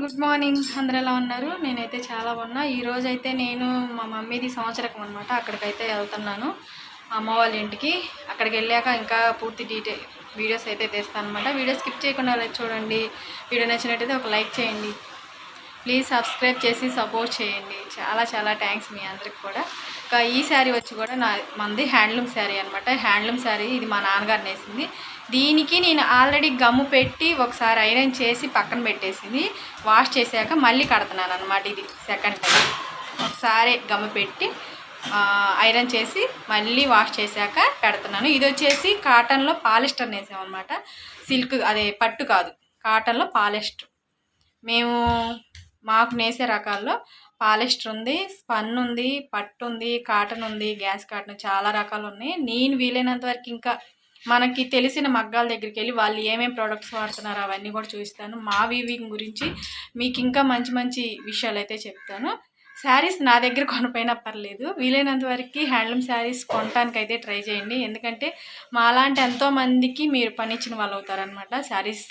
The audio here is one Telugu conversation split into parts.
గుడ్ మార్నింగ్ అందరు ఎలా ఉన్నారు? నేనైతే చాలా బాగున్నా. ఈరోజైతే నేను మా మమ్మీది సంవత్సరకం అనమాట అక్కడికైతే వెళ్తున్నాను. అమ్మ వాళ్ళ ఇంటికి. అక్కడికి వెళ్ళాక ఇంకా పూర్తి డీటెయిల్ వీడియోస్ అయితే తెస్తాను అనమాట వీడియో స్కిప్ చేయకుండా చూడండి. వీడియో నచ్చినట్టయితే ఒక లైక్ చేయండి. ప్లీజ్ సబ్స్క్రైబ్ చేసి సపోర్ట్ చేయండి. చాలా చాలా థ్యాంక్స్ మీ అందరికి కూడా. ఇంకా ఈ శారీ వచ్చి కూడా నా మంది హ్యాండ్లూమ్ శారీ అనమాట హ్యాండ్లూమ్ శారీ ఇది మా నాన్నగారు నేసింది. దీనికి నేను ఆల్రెడీ గమ్ము పెట్టి ఒకసారి ఐరన్ చేసి పక్కన పెట్టేసింది. వాష్ చేశాక మళ్ళీ కడుతున్నాను అనమాట ఇది సెకండ్ టైం ఒకసారి గమ్ము పెట్టి ఐరన్ చేసి మళ్ళీ వాష్ చేశాక పెడుతున్నాను. ఇది వచ్చేసి కాటన్లో పాలిస్టర్ నేసామన్నమాట. సిల్క్ అదే పట్టు కాదు. కాటన్లో పాలిస్టర్ మేము మాకు నేసే రకాల్లో పాలిస్టర్ ఉంది స్పన్ ఉంది పట్టు ఉంది కాటన్ ఉంది గ్యాస్ కాటన్ చాలా రకాలు ఉన్నాయి. నేను వీలైనంత వరకు ఇంకా మనకి తెలిసిన మగ్గాల దగ్గరికి వెళ్ళి వాళ్ళు ఏమేమి ప్రోడక్ట్స్ వాడుతున్నారో అవన్నీ కూడా చూపిస్తాను. మా వీవింగ్ గురించి మీకు ఇంకా మంచి మంచి విషయాలు అయితే చెప్తాను. శారీస్ నా దగ్గర కొనపోయినా పర్లేదు. వీలైనంత వరకు హ్యాండ్లూమ్ శారీస్ కొనటానికైతే అయితే ట్రై చేయండి. ఎందుకంటే మా లాంటి ఎంతోమందికి మీరు పనిచ్చిన వాళ్ళు అవుతారనమాట శారీస్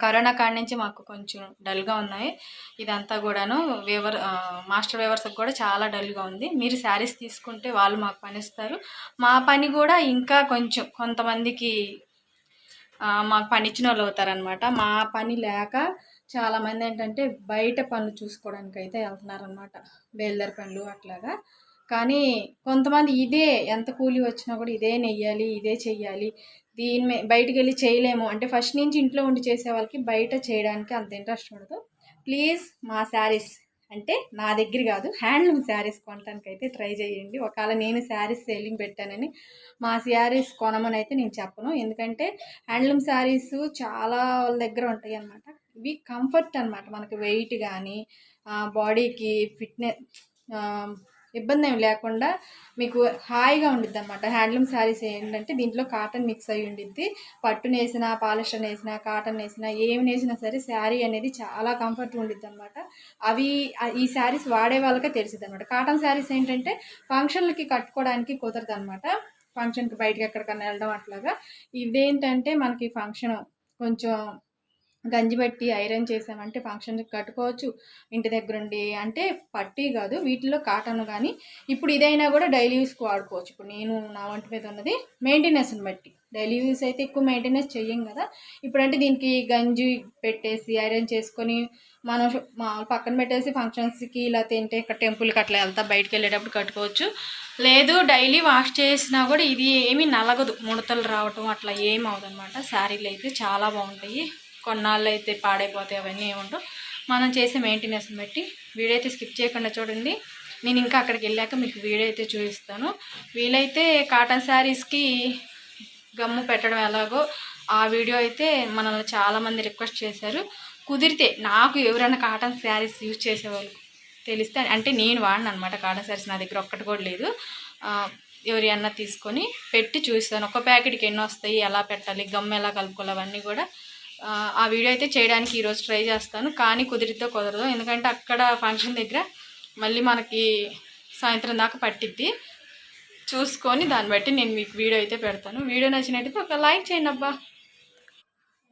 కరోనా కాడి నుంచి మాకు కొంచెం డల్గా ఉన్నాయి. ఇదంతా కూడాను వేవర్ మాస్టర్ వేవర్స్కి కూడా చాలా డల్గా ఉంది. మీరు శారీస్ తీసుకుంటే వాళ్ళు మాకు పనిస్తారు. మా పని కూడా ఇంకా కొంచెం కొంతమందికి మాకు పనిచ్చిన వాళ్ళు అవుతారనమాట మా పని లేక చాలామంది ఏంటంటే బయట పనులు చూసుకోవడానికి అయితే వెళ్తున్నారనమాట బేల్దర్ పనులు అట్లాగా. కానీ కొంతమంది ఇదే ఎంత కూలి వచ్చినా కూడా ఇదే నెయ్యాలి ఇదే చెయ్యాలి దీని మీ- బయటికి వెళ్ళి చేయలేము. అంటే ఫస్ట్ నుంచి ఇంట్లో ఉండి చేసే వాళ్ళకి బయట చేయడానికి అంత ఇంట్రెస్ట్ ఉండదు. ప్లీజ్ మా శారీస్ అంటే నా దగ్గర కాదు హ్యాండ్లూమ్ శారీస్ కొనడానికి అయితే ట్రై చేయండి. ఒకవేళ నేను శారీస్ సేలింగ్ పెట్టానని మా శారీస్ కొనమని అయితే నేను చెప్పను. ఎందుకంటే హ్యాండ్లూమ్ శారీస్ చాలా వాళ్ళ దగ్గర ఉంటాయి అన్నమాట. ఇవి కంఫర్ట్ అన్నమాట. మనకి వెయిట్ కానీ బాడీకి ఫిట్నెస్ ఇబ్బంది ఏమి లేకుండా మీకు హాయిగా ఉండిద్ది అనమాట హ్యాండ్లూమ్ శారీస్ ఏంటంటే దీంట్లో కాటన్ మిక్స్ అయి ఉండిద్ది. పట్టు నేసిన పాలిస్టర్ వేసినా కాటన్ వేసినా ఏమి వేసినా సరే శారీ అనేది చాలా కంఫర్ట్ ఉండిద్ది అనమాట అవి ఈ శారీస్ వాడే వాళ్ళకే తెలిసింది అనమాట కాటన్ శారీస్ ఏంటంటే ఫంక్షన్లకి కట్టుకోవడానికి కుదరదు అనమాట ఫంక్షన్కి బయటకి ఎక్కడికన్నా వెళ్ళడం అట్లాగా. ఇదేంటంటే మనకి ఫంక్షన్ కొంచెం గంజి పెట్టి ఐరన్ చేసామంటే ఫంక్షన్కి కట్టుకోవచ్చు. ఇంటి దగ్గరుండి అంటే పట్టి కాదు వీటిలో కాటన్ కానీ ఇప్పుడు ఇదైనా కూడా డైలీ యూస్కి వాడుకోవచ్చు. ఇప్పుడు నేను నా వంటి మీద ఉన్నది మెయింటెనెన్స్ని బట్టి. డైలీ యూస్ అయితే ఎక్కువ మెయింటెనెన్స్ చెయ్యం కదా. ఇప్పుడంటే దీనికి గంజి పెట్టేసి ఐరన్ చేసుకొని మనం మా పక్కన పెట్టేసి ఫంక్షన్స్కి ఇలా తింటే ఇక్కడ టెంపుల్కి అట్లా వెళ్తా బయటికి వెళ్ళేటప్పుడు కట్టుకోవచ్చు. లేదు డైలీ వాష్ చేసినా కూడా ఇది ఏమీ నలగదు. ముడతలు రావటం అట్లా ఏం అవదనమాట. శారీలు అయితే చాలా బాగుంటాయి. కొన్నాళ్ళు అయితే పాడైపోతాయి అవన్నీ ఏముండవు. మనం చేసే మెయింటెనెన్స్ బట్టి వీడియో అయితే స్కిప్ చేయకుండా చూడండి. నేను ఇంకా అక్కడికి వెళ్ళాక మీకు వీడియో అయితే చూపిస్తాను. వీలైతే కాటన్ శారీస్కి గమ్ము పెట్టడం ఎలాగో ఆ వీడియో అయితే మనల్ని చాలామంది రిక్వెస్ట్ చేశారు. కుదిరితే నాకు ఎవరైనా కాటన్ శారీస్ యూజ్ చేసేవాళ్ళు తెలిస్తే అంటే నేను వాడిన అనమాట కాటన్ శారీస్ నా దగ్గర ఒక్కటి కూడా లేదు. ఎవరైనా తీసుకొని పెట్టి చూస్తాను ఒక ప్యాకెట్కి ఎన్ని వస్తాయి ఎలా పెట్టాలి గమ్ ఎలా కలుపుకోవాలి అవన్నీ కూడా ఆ, వీడియో అయితే చేయడానికి ఈరోజు ట్రై చేస్తాను కానీ కుదిరితే కుదరదు. ఎందుకంటే అక్కడ ఫంక్షన్ దగ్గర మళ్ళీ మనకి సాయంత్రం దాకా పట్టిద్ది. చూసుకొని దాన్ని బట్టి నేను మీకు వీడియో అయితే పెడతాను. వీడియో నచ్చినట్టయితే ఒక లైక్ చేయండి అబ్బా.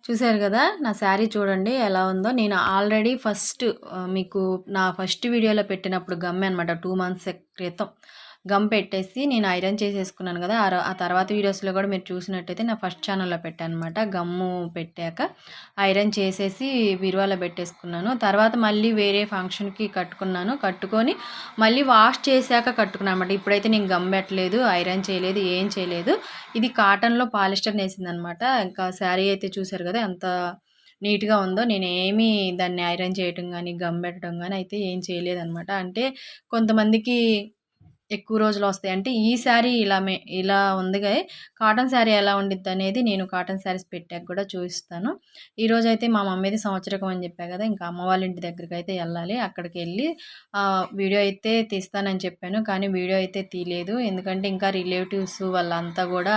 చూశారు కదా నా శారీ చూడండి ఎలా ఉందో. నేను ఆల్రెడీ ఫస్ట్ మీకు నా ఫస్ట్ వీడియోలో పెట్టినప్పుడు గమ్ అనమాట టూ మంత్స్ క్రితం. గమ్ పెట్టేసి నేను ఐరన్ చేసేసుకున్నాను కదా ఆ తర్వాత వీడియోస్లో కూడా మీరు చూసినట్టయితే నా ఫస్ట్ ఛానల్లో పెట్టాను అనమాట గమ్ము పెట్టాక ఐరన్ చేసేసి బీరువాలో పెట్టేసుకున్నాను. తర్వాత మళ్ళీ వేరే ఫంక్షన్కి కట్టుకున్నాను. కట్టుకొని మళ్ళీ వాష్ చేశాక కట్టుకున్నాను అనమాట ఇప్పుడైతే నేను గమ్ పెట్టలేదు ఐరన్ చేయలేదు ఏం చేయలేదు. ఇది కాటన్లో పాలిస్టర్ నేసింది అనమాట ఇంకా శారీ అయితే చూసారు కదా ఎంత నీట్గా ఉందో నేనేమీ దాన్ని ఐరన్ చేయటం కానీ గమ్ పెట్టడం కానీ అయితే ఏం చేయలేదన్నమాట. అంటే కొంతమందికి ఎక్కువ రోజులు వస్తాయి. అంటే ఈ శారీ ఇలా మే ఇలా ఉందిగా కాటన్ శారీ ఎలా ఉండిద్ది అనేది నేను కాటన్ శారీస్ పెట్టాక కూడా చూపిస్తాను. ఈరోజు అయితే మా మమ్మీది సంవత్సరకం అని చెప్పా కదా ఇంకా అమ్మ వాళ్ళ ఇంటి దగ్గరికి అయితే వెళ్ళాలి. అక్కడికి వెళ్ళి వీడియో అయితే తీస్తానని చెప్పాను కానీ వీడియో అయితే తీయలేదు. ఎందుకంటే ఇంకా రిలేటివ్స్ వాళ్ళంతా కూడా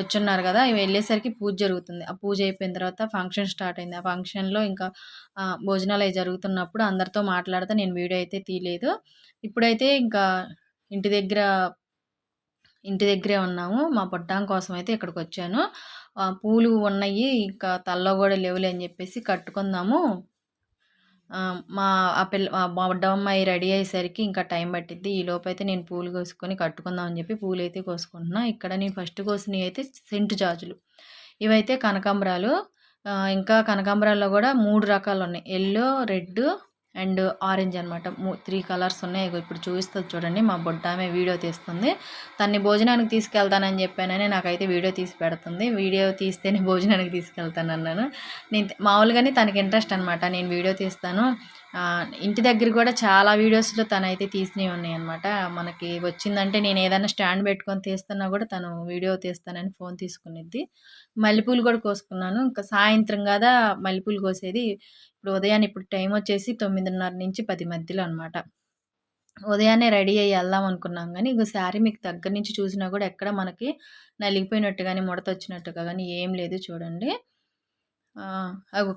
వచ్చున్నారు కదా ఇవి వెళ్ళేసరికి పూజ జరుగుతుంది. ఆ పూజ అయిపోయిన తర్వాత ఫంక్షన్ స్టార్ట్ అయింది. ఆ ఫంక్షన్లో ఇంకా భోజనాలు అవి జరుగుతున్నప్పుడు అందరితో మాట్లాడితే నేను వీడియో అయితే తీయలేదు. ఇప్పుడైతే ఇంకా ఇంటి దగ్గర ఇంటి దగ్గరే ఉన్నాము. మా పొట్టాం కోసం అయితే ఇక్కడికి వచ్చాను పూలు ఉన్నాయి. ఇంకా తల్లో కూడా లేవులే అని చెప్పేసి కట్టుకుందాము. మా ఆ పిల్ల మా అమ్మాయి రెడీ అయ్యేసరికి ఇంకా టైం పట్టిద్ది. ఈ లోపైతే అయితే నేను పూలు కోసుకొని కట్టుకుందాం అని చెప్పి పూలు అయితే కోసుకుంటున్నా. ఇక్కడ నేను ఫస్ట్ కోసినవి అయితే సెంటు జాజులు. ఇవైతే కనకాంబరాలు. ఇంకా కనకాంబరాల్లో కూడా మూడు రకాలు ఉన్నాయి. ఎల్లో రెడ్ అండ్ ఆరెంజ్ అనమాట త్రీ కలర్స్ ఉన్నాయి. ఇప్పుడు చూపిస్తుంది చూడండి. మా బుడ్డ ఆమె వీడియో తీస్తుంది. తన్ని భోజనానికి తీసుకెళ్తానని చెప్పానని నాకైతే వీడియో తీసి పెడుతుంది. వీడియో తీస్తేనే భోజనానికి తీసుకెళ్తాను అన్నాను నేను మామూలుగానే తనకి ఇంట్రెస్ట్ అనమాట నేను వీడియో తీస్తాను. ఇంటి దగ్గర కూడా చాలా వీడియోస్లో తనైతే తీసినవి ఉన్నాయి అనమాట మనకి వచ్చిందంటే నేను ఏదైనా స్టాండ్ పెట్టుకొని తీస్తున్నా కూడా తను వీడియో తీస్తానని ఫోన్ తీసుకునిద్ది. మల్లెపూలు కూడా కోసుకున్నాను. ఇంకా సాయంత్రం కదా మల్లెపూలు కోసేది. ఇప్పుడు ఉదయాన్నే ఇప్పుడు టైం వచ్చేసి తొమ్మిదిన్నర నుంచి పది మధ్యలో అనమాట ఉదయాన్నే రెడీ అయ్యి వెళ్దాం అనుకున్నాం కానీ ఇంకో శారీ మీకు దగ్గర నుంచి చూసినా కూడా ఎక్కడ మనకి నలిగిపోయినట్టు కానీ ముడత వచ్చినట్టుగా కానీ ఏం లేదు చూడండి.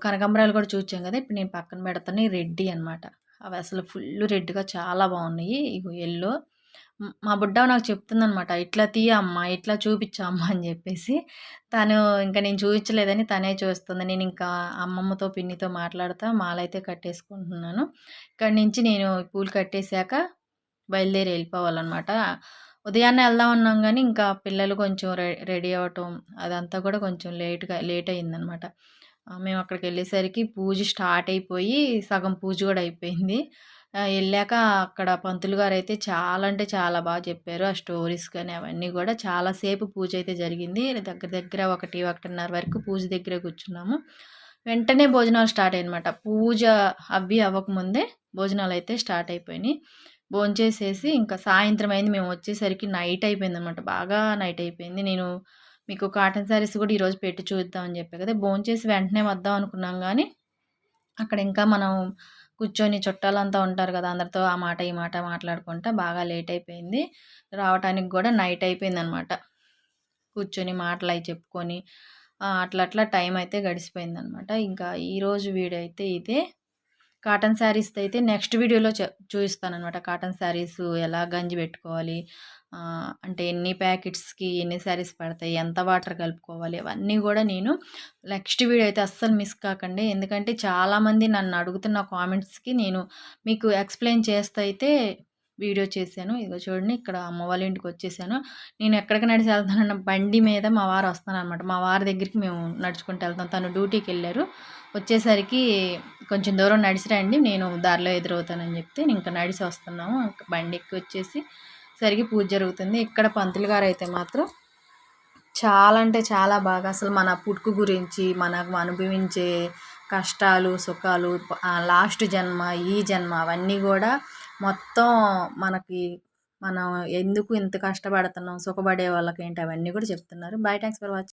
కనకాంబరాలు కూడా చూచాం కదా ఇప్పుడు నేను పక్కన పెడతాను రెడ్డి అనమాట అవి అసలు ఫుల్ రెడ్గా చాలా బాగున్నాయి ఇగో ఎల్లో. మా బుడ్డ నాకు చెప్తుందనమాట ఇట్లా తీయ అమ్మ ఇట్లా చూపించా అమ్మ అని చెప్పేసి. తను ఇంకా నేను చూపించలేదని తనే చూస్తుంది. నేను ఇంకా అమ్మమ్మతో పిన్నితో మాట్లాడుతా మాలైతే కట్టేసుకుంటున్నాను. ఇక్కడి నుంచి నేను పూలు కట్టేశాక బయలుదేరి వెళ్ళిపోవాలన్నమాట. ఉదయాన్నే వెళ్దాం అన్నాం కానీ ఇంకా పిల్లలు కొంచెం రెడీ అవ్వటం అదంతా కూడా కొంచెం లేట్గా లేట్ అయిందనమాట మేము అక్కడికి వెళ్ళేసరికి పూజ స్టార్ట్ అయిపోయి సగం పూజ కూడా అయిపోయింది. వెళ్ళాక అక్కడ పంతులు గారు అయితే చాలా అంటే చాలా బాగా చెప్పారు. ఆ స్టోరీస్ కానీ అవన్నీ కూడా చాలాసేపు పూజ అయితే జరిగింది. దగ్గర దగ్గర ఒకటి ఒకటిన్నర వరకు పూజ దగ్గర కూర్చున్నాము. వెంటనే భోజనాలు స్టార్ట్ అయ్యనమాట పూజ అవి అవ్వకముందే భోజనాలు అయితే స్టార్ట్ అయిపోయినాయి. భోంచేసేసి ఇంకా సాయంత్రం అయింది. మేము వచ్చేసరికి నైట్ అయిపోయింది అనమాట బాగా నైట్ అయిపోయింది. నేను మీకు కాటన్ శారీస్ కూడా ఈరోజు పెట్టి చూద్దామని చెప్పే కదా. భోంచేసి వెంటనే వద్దాం అనుకున్నాం కానీ అక్కడ ఇంకా మనం కూర్చొని చుట్టాలంతా ఉంటారు కదా అందరితో ఆ మాట ఈ మాట మాట్లాడుకుంటా బాగా లేట్ అయిపోయింది. రావటానికి కూడా నైట్ అయిపోయింది అనమాట కూర్చొని మాటలు అవి చెప్పుకొని అట్లా అట్లా టైం అయితే గడిచిపోయింది అనమాట ఇంకా ఈరోజు వీడియో అయితే ఇదే. కాటన్ శారీస్ అయితే నెక్స్ట్ వీడియోలో చె చూపిస్తాను అనమాట కాటన్ శారీస్ ఎలా గంజి పెట్టుకోవాలి అంటే ఎన్ని ప్యాకెట్స్కి ఎన్ని శారీస్ పడతాయి ఎంత వాటర్ కలుపుకోవాలి అవన్నీ కూడా నేను నెక్స్ట్ వీడియో అయితే అస్సలు మిస్ కాకండి. ఎందుకంటే చాలామంది నన్ను అడుగుతున్న కామెంట్స్కి నేను మీకు ఎక్స్ప్లెయిన్ చేస్తే అయితే వీడియో చేశాను. ఇదిగో చూడండి ఇక్కడ అమ్మ వాళ్ళ ఇంటికి వచ్చేసాను. నేను ఎక్కడికి నడిచి వెళ్తానన్న బండి మీద మా వారు వస్తానమాట మా వారి దగ్గరికి మేము నడుచుకుంటూ వెళ్తాం. తను డ్యూటీకి వెళ్ళారు. వచ్చేసరికి కొంచెం దూరం నడిచి రండి నేను దారిలో ఎదురవుతానని చెప్తే ఇంకా నడిచి వస్తున్నాము. ఇంకా బండి ఎక్కి వచ్చేసి సరికి పూజ జరుగుతుంది. ఇక్కడ పంతులు గారు అయితే మాత్రం చాలా అంటే చాలా బాగా అసలు మన పుట్టుకు గురించి మనకు అనుభవించే కష్టాలు సుఖాలు లాస్ట్ జన్మ ఈ జన్మ అవన్నీ కూడా మొత్తం మనకి మనం ఎందుకు ఇంత కష్టపడుతున్నాం సుఖపడే వాళ్ళకి ఏంటి అవన్నీ కూడా చెప్తున్నారు. By thanks for watching